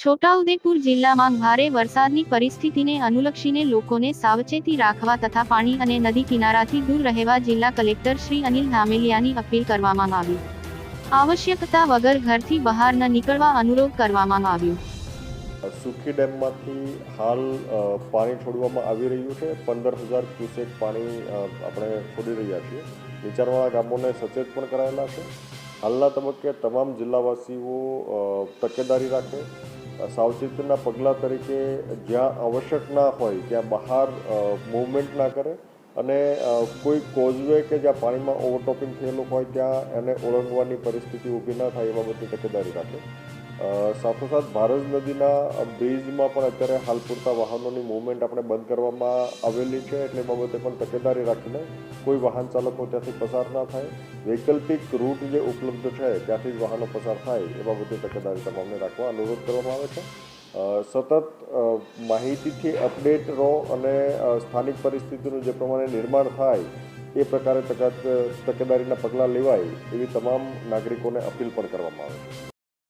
છોટાઉદેપુર જિલ્લામાં ભારે વરસાદની પરિસ્થિતિને અનુલક્ષીને લોકોને સાવચેતી રાખવા તથા પાણી અને નદી કિનારાથી દૂર રહેવા જિલ્લા કલેક્ટર શ્રી અનિલ ધામેલિયાની અપીલ કરવામાં આવી. આવશ્યકતા વગર ઘરથી બહાર ન નીકળવા અનુરોધ કરવામાં આવ્યો. સુખી ડેમમાંથી હાલ પાણી છોડવામાં આવી રહ્યું છે. પંદર હજાર ક્યુસેક પાણી આપણે છોડી રહ્યા છીએ. નીચાણવાળા ગામોને સચેત પણ કરાયેલા છે. હાલના તબક્કે તમામ જિલ્લાવાસીઓ તકેદારી રાખે. સાવચેતીના પગલાં તરીકે જ્યાં આવશ્યક ના હોય, ત્યાં બહાર મૂવમેન્ટ ના કરે અને કોઈ કોઝવે કે જ્યાં પાણીમાં ઓવરટોપિંગ થયેલું હોય, ત્યાં એને ઓળંગવાની પરિસ્થિતિ ઊભી ના થાય એ બાબતે તકેદારી રાખે. સાથોસાથ ભારત નદીના બ્રિજમાં પણ અત્યારે હાલ પૂરતા વાહનોની મૂવમેન્ટ આપણે બંધ કરવામાં આવેલી છે એટલે બાબતે પણ તકેદારી રાખીને કોઈ વાહન ચાલકો ત્યાંથી પસાર ના થાય. વૈકલ્પિક રૂટ જે ઉપલબ્ધ છે, ત્યાંથી જ વાહનો પસાર થાય એ બાબતે તકેદારી તમામને રાખવા અનુરોધ કરવામાં આવે છે. સતત માહિતીથી અપડેટ રહો અને સ્થાનિક પરિસ્થિતિનું જે પ્રમાણે નિર્માણ થાય એ પ્રકારે તકેદારીના પગલાં લેવાય એવી તમામ નાગરિકોને અપીલ પણ કરવામાં આવે છે.